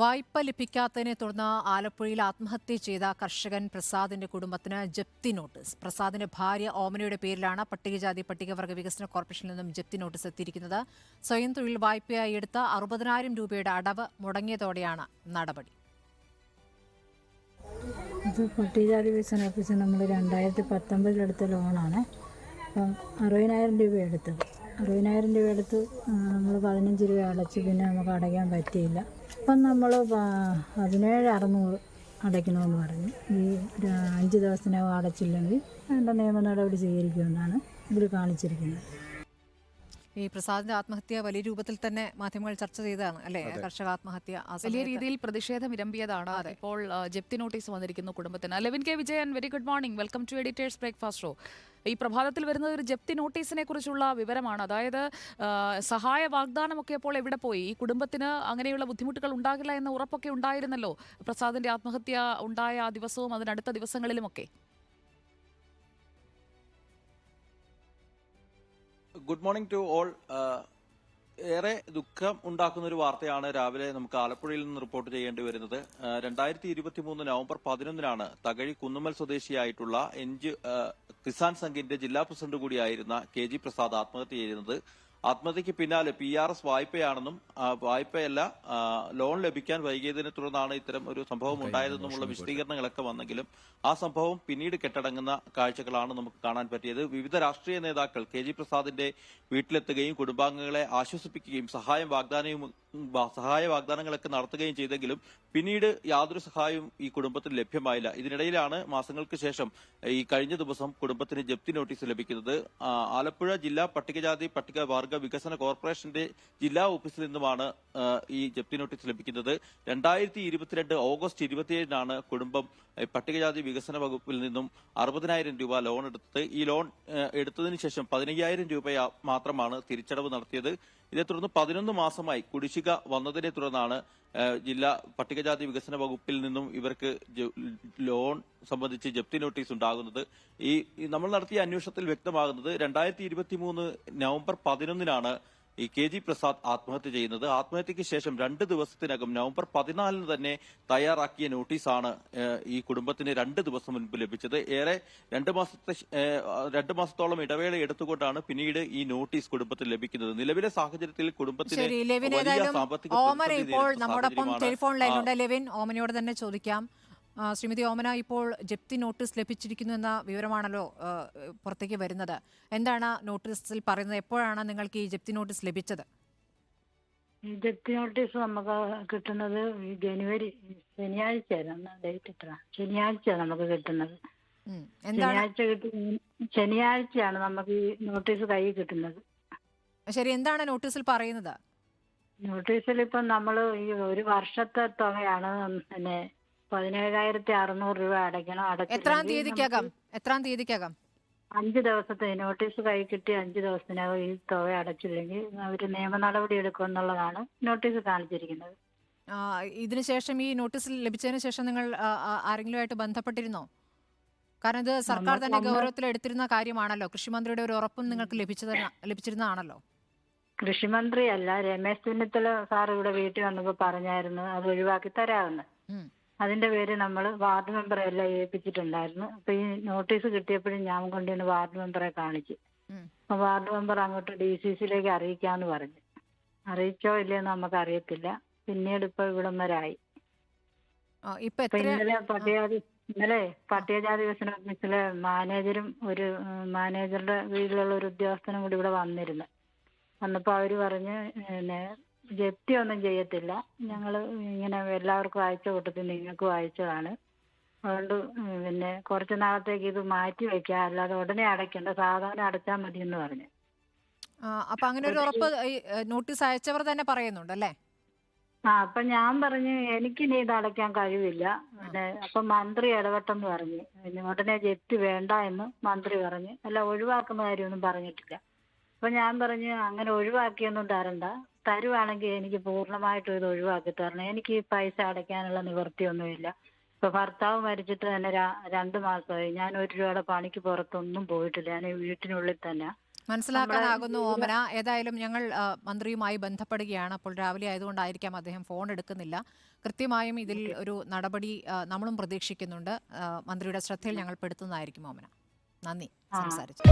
വായ്പ ലഭിക്കാത്തതിനെ തുടർന്ന് ആലപ്പുഴയിൽ ആത്മഹത്യ ചെയ്ത കർഷകൻ പ്രസാദിന്റെ കുടുംബത്തിന് ജപ്തി നോട്ടീസ്. പ്രസാദിന്റെ ഭാര്യ ഓമനയുടെ പേരിലാണ് പട്ടികജാതി പട്ടികവർഗ വികസന കോർപ്പറേഷനിൽ നിന്നും ജപ്തി നോട്ടീസ് എത്തിയിരിക്കുന്നത്. സ്വയം തൊഴിൽ വായ്പയായി എടുത്ത അറുപതിനായിരം രൂപയുടെ അടവ് മുടങ്ങിയതോടെയാണ് നടപടി. ഇത് പട്ടികജാതി വികസന ഓഫീസിൽ നമ്മൾ രണ്ടായിരത്തി പത്തൊമ്പതിലെടുത്ത ലോണാണ്. അപ്പം അറുപതിനായിരം രൂപ എടുത്തത്. അറുപതിനായിരം രൂപ എടുത്ത് നമ്മൾ പതിനഞ്ച് രൂപ അടച്ച് പിന്നെ നമുക്ക് അടയ്ക്കാൻ പറ്റിയില്ല. അപ്പം നമ്മൾ പതിനേഴ് അറുന്നൂറ് അടയ്ക്കണമെന്ന് പറഞ്ഞു. ഈ ഒരു അഞ്ച് ദിവസത്തിനകം അടച്ചില്ലെങ്കിൽ വേണ്ട നിയമ നടപടി സ്വീകരിക്കുമെന്നാണ് ഇതിൽ കാണിച്ചിരിക്കുന്നത്. ഈ പ്രസാദിന്റെ ആത്മഹത്യ വലിയ രൂപത്തിൽ തന്നെ മാധ്യമങ്ങൾ ചർച്ച ചെയ്തതാണ് അല്ലെ? കർഷക ആത്മഹത്യ വലിയ രീതിയിൽ പ്രതിഷേധം ഇരമ്പിയതാണ്. ഇപ്പോൾ ജപ്തി നോട്ടീസ് വന്നിരിക്കുന്നു കുടുംബത്തിന്. Levin K. Vijayan very good morning welcome to editors breakfast show ഈ പ്രഭാതത്തിൽ വരുന്നത് ഒരു ജപ്തി നോട്ടീസിനെ കുറിച്ചുള്ള വിവരമാണ്. അതായത് സഹായ സഹായ വാഗ്ദാനമൊക്കെ അപ്പോൾ എവിടെ പോയി? ഈ കുടുംബത്തിന് അങ്ങനെയുള്ള ബുദ്ധിമുട്ടുകൾ ഉണ്ടാകില്ല എന്ന ഉറപ്പൊക്കെ ഉണ്ടായിരുന്നല്ലോ പ്രസാദിന്റെ ആത്മഹത്യ ഉണ്ടായ ആ ദിവസവും അതിനടുത്ത ദിവസങ്ങളിലുമൊക്കെ? Good morning to all. ഏറെ ദുഃഖം ഉണ്ടാക്കുന്ന ഒരു വാർത്തയാണ് രാവിലെ നമുക്ക് ആലപ്പുഴയിൽ നിന്ന് റിപ്പോർട്ട് ചെയ്യേണ്ടി വരുന്നത്. രണ്ടായിരത്തി ഇരുപത്തി മൂന്ന് നവംബർ പതിനൊന്നിനാണ് തകഴി കുന്നുമൽ സ്വദേശിയായിട്ടുള്ള എൻജി കിസാൻ സംഘിന്റെ ജില്ലാ പ്രസിഡന്റ് കൂടിയായിരുന്ന കെ ജി പ്രസാദ് ആത്മഹത്യ ചെയ്യുന്നത് ആത്മഹത്യക്ക് പിന്നാലെ പി ആർ എസ് വായ്പയാണെന്നും വായ്പയല്ല ലോൺ ലഭിക്കാൻ വൈകിയതിനെ തുടർന്നാണ് ഇത്തരം ഒരു സംഭവം ഉണ്ടായതെന്നുമുള്ള വിശദീകരണങ്ങളൊക്കെ വന്നെങ്കിലും ആ സംഭവം പിന്നീട് കെട്ടടങ്ങുന്ന കാഴ്ചകളാണ് നമുക്ക് കാണാൻ പറ്റിയത്. വിവിധ രാഷ്ട്രീയ നേതാക്കൾ കെ ജി പ്രസാദിന്റെ വീട്ടിലെത്തുകയും കുടുംബാംഗങ്ങളെ ആശ്വസിപ്പിക്കുകയും സഹായം വാഗ്ദാനവും സഹായ വാഗ്ദാനങ്ങളൊക്കെ നടത്തുകയും ചെയ്തെങ്കിലും പിന്നീട് യാതൊരു സഹായവും ഈ കുടുംബത്തിന് ലഭ്യമായില്ല. ഇതിനിടയിലാണ് മാസങ്ങൾക്ക് ശേഷം ഈ കഴിഞ്ഞ ദിവസം കുടുംബത്തിന് ജപ്തി നോട്ടീസ് ലഭിക്കുന്നത്. ആലപ്പുഴ ജില്ലാ പട്ടികജാതി പട്ടികവർഗ വികസന കോർപ്പറേഷന്റെ ജില്ലാ ഓഫീസിൽ നിന്നുമാണ് ഈ ജപ്തി നോട്ടീസ് ലഭിക്കുന്നത്. രണ്ടായിരത്തി ഇരുപത്തിരണ്ട് ഓഗസ്റ്റ് ഇരുപത്തിയേഴിനാണ് കുടുംബം പട്ടികജാതി വികസന വകുപ്പിൽ നിന്നും അറുപതിനായിരം രൂപ ലോൺ എടുത്തത്. ഈ ലോൺ എടുത്തതിനു ശേഷം പതിനയ്യായിരം രൂപ മാത്രമാണ് തിരിച്ചടവ് നടത്തിയത്. ഇതേ തുടർന്ന് പതിനൊന്ന് മാസമായി കുടിശ്ശിക വന്നതിനെ തുടർന്നാണ് ജില്ലാ പട്ടികജാതി വികസന വകുപ്പിൽ നിന്നും ഇവർക്ക് ലോൺ സംബന്ധിച്ച് ജപ്തി നോട്ടീസ് ഉണ്ടാകുന്നത്. ഈ നമ്മൾ നടത്തിയ അന്വേഷണത്തിൽ വ്യക്തമാകുന്നത് രണ്ടായിരത്തി നവംബർ പതിനൊന്നിനാണ് ഈ കെ ജി പ്രസാദ് ആത്മഹത്യ ചെയ്യുന്നത്. ആത്മഹത്യക്ക് ശേഷം രണ്ട് ദിവസത്തിനകം നവംബർ പതിനാലിന് തന്നെ തയ്യാറാക്കിയ നോട്ടീസാണ് ഈ കുടുംബത്തിന് രണ്ട് ദിവസം മുൻപ് ലഭിച്ചത്. ഏറെ രണ്ട് മാസത്തെ രണ്ട് മാസത്തോളം ഇടവേള എടുത്തുകൊണ്ടാണ് പിന്നീട് ഈ നോട്ടീസ് കുടുംബത്തിന് ലഭിക്കുന്നത്. നിലവിലെ സാഹചര്യത്തിൽ കുടുംബത്തിന് വലിയ സാമ്പത്തിക ഇപ്പോൾ നമ്മോടൊപ്പം ടെലിഫോൺ ലൈനിലുണ്ട്. ആ, ലെവിൻ ഓമനയോട് തന്നെ ചോദിക്കാം. ശ്രീമതി ഓമന ഇപ്പോൾ ജപ്തി നോട്ടീസ് ലഭിച്ചിരിക്കുന്നു എന്ന വിവരമാണല്ലോ പുറത്തേക്ക് വരുന്നത്. എന്താണ് നോട്ടീസിൽ പറയുന്നത്? എപ്പോഴാണ് നിങ്ങൾക്ക് ഈ ജപ്തി നോട്ടീസ് ലഭിച്ചത്? ജപ്തി നോട്ടീസ് നമുക്ക് കിട്ടുന്നത് ജനുവരി ശനിയാഴ്ചയായിരുന്നു ഡേറ്റ് എത്ര ശനിയാഴ്ചയാണ് നമുക്ക് കിട്ടുന്നത്. ശനിയാഴ്ച കിട്ടി ശനിയാഴ്ചയാണ് നമുക്ക് ഈ നോട്ടീസ് കയ്യിൽ കിട്ടുന്നത്. ശരി എന്താണ് നോട്ടീസിൽ പറയുന്നത്? നോട്ടീസിൽ ഇപ്പം നമ്മൾ ഈ ഒരു വർഷത്തെ തുകയാണ് പിന്നെ പതിനേഴായിരത്തി അറുന്നൂറ് രൂപ അടയ്ക്കണം. എത്രാം തീയതിക്കകം? എത്രാം തീയതിക്കകം? അഞ്ച് ദിവസത്തെ നോട്ടീസ് കൈ കിട്ടി അഞ്ച് ദിവസത്തിനകം ഈ തുക അടച്ചില്ലെങ്കിൽ അവർ നിയമ നടപടി എടുക്കും എന്നുള്ളതാണ് നോട്ടീസ് കാണിച്ചിരിക്കുന്നത്. ഇതിനുശേഷം ഈ നോട്ടീസ് ലഭിച്ചതിന് ശേഷം നിങ്ങൾ ആരെങ്കിലും ആയിട്ട് ആരെങ്കിലുമായിട്ട് ബന്ധപ്പെട്ടിരുന്നോ? കാരണം ഇത് സർക്കാർ തന്നെ ഗൗരവത്തിൽ എടുത്തിരുന്ന കാര്യമാണല്ലോ. കൃഷിമന്ത്രിയുടെ ഒരു ഉറപ്പും നിങ്ങൾക്ക് ലഭിച്ചത് ലഭിച്ചിരുന്നതാണല്ലോ. കൃഷിമന്ത്രി അല്ല രമേശ് ചെന്നിത്തല സാർ ഇവിടെ വീട്ടിൽ വന്നപ്പോൾ പറഞ്ഞായിരുന്നു അത് ഒഴിവാക്കി തരാമെന്ന്. അതിന്റെ പേര് നമ്മൾ വാർഡ് മെമ്പറെ എല്ലാം ഏൽപ്പിച്ചിട്ടുണ്ടായിരുന്നു. അപ്പൊ ഈ നോട്ടീസ് കിട്ടിയപ്പോഴും ഞാൻ കൊണ്ടുവന്ന് വാർഡ് മെമ്പറെ കാണിച്ചു. അപ്പൊ വാർഡ് മെമ്പർ അങ്ങോട്ട് ഡി സി സിയിലേക്ക് അറിയിക്കാന്ന് പറഞ്ഞു. അറിയിച്ചോ ഇല്ലയെന്ന് നമുക്ക് അറിയത്തില്ല പിന്നീട് ഇപ്പൊ ഇവിടം വരെ ആയി ആ, ഇപ്പൊ എത്ര ഇന്നലെ പട്ടികജാതി ഇന്നലെ പട്ടികജാതി വികസന ഓഫീസിലെ മാനേജരും ഒരു മാനേജറുടെ വീട്ടിലുള്ള ഒരു ഉദ്യോഗസ്ഥനും കൂടി ഇവിടെ വന്നിരുന്നു. വന്നപ്പോ അവർ പറഞ്ഞ് പിന്നെ ജപ്തി ഒന്നും ചെയ്യത്തില്ല. ഞങ്ങൾ ഇങ്ങനെ എല്ലാവർക്കും അയച്ചു കൂട്ടത്തിൽ നിങ്ങൾക്കും അയച്ചതാണ്. അതുകൊണ്ട് പിന്നെ കുറച്ച് നാളത്തേക്ക് ഇത് മാറ്റി വെക്കാം. അല്ലാതെ ഉടനെ അടയ്ക്കണ്ട. സാധാരണ അടച്ചാൽ മതി എന്ന് പറഞ്ഞു. ആ, അപ്പൊ അങ്ങനെ ഒരു ഉറപ്പ് നോട്ടീസ് അയച്ചവർ തന്നെ പറയുന്നുണ്ട് അല്ലേ? ആ അപ്പൊ ഞാൻ പറഞ്ഞു എനിക്ക് ഇനി ഇത് അടയ്ക്കാൻ കഴിവില്ല. പിന്നെ അപ്പൊ മന്ത്രി ഇടപെട്ടെന്ന് പറഞ്ഞു. പിന്നെ ഉടനെ ജപ്തി വേണ്ട എന്ന് മന്ത്രി പറഞ്ഞു. അല്ല ഒഴിവാക്കുന്ന കാര്യമൊന്നും പറഞ്ഞിട്ടില്ല. അപ്പൊ ഞാൻ പറഞ്ഞു അങ്ങനെ ഒഴിവാക്കിയൊന്നും തരണ്ട. തരുവാണെങ്കിൽ എനിക്ക് പൂർണമായിട്ടും ഇത് ഒഴിവാക്കി തരണം. എനിക്ക് ഈ പൈസ അടയ്ക്കാനുള്ള നിവൃത്തിയൊന്നുമില്ല. ഇപ്പൊ ഭർത്താവ് മരിച്ചിട്ട് തന്നെ രണ്ട് മാസമായി. ഞാൻ ഒരു രൂപയുടെ പണിക്ക് പുറത്തൊന്നും പോയിട്ടില്ല. ഞാൻ ഈ വീട്ടിനുള്ളിൽ തന്നെ. മനസ്സിലാക്കാനാകുന്നു ഓമന. ഏതായാലും ഞങ്ങൾ മന്ത്രിയുമായി ബന്ധപ്പെടുകയാണ്. അപ്പോൾ രാവിലെ ആയതുകൊണ്ടായിരിക്കാം അദ്ദേഹം ഫോൺ എടുക്കുന്നില്ല. കൃത്യമായും ഇതിൽ ഒരു നടപടി നമ്മളും പ്രതീക്ഷിക്കുന്നുണ്ട്. മന്ത്രിയുടെ ശ്രദ്ധയിൽ ഞങ്ങൾ പെടുത്തുന്നതായിരിക്കും ഓമന. നന്ദി. സംസാരിച്ചു.